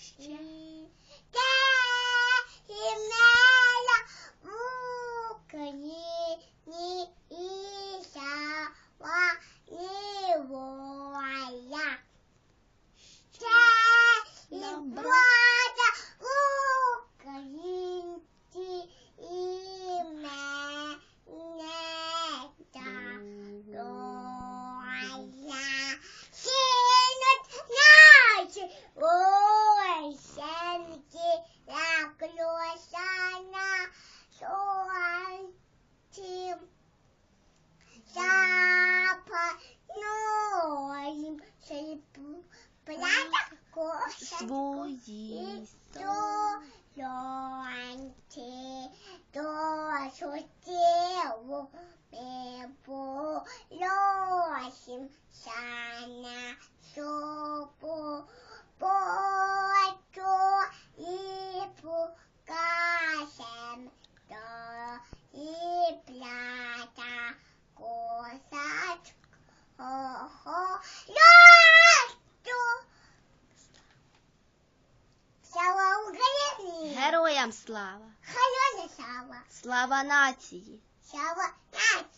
起来起来呀不可以你一下我一摸呀起来起来呀不可以起来起来呀。коша Свої Сонці, до суттєву ми полосім сана супу, почу і покажем Всем слава! Героям слава! Слава нации! Слава нації!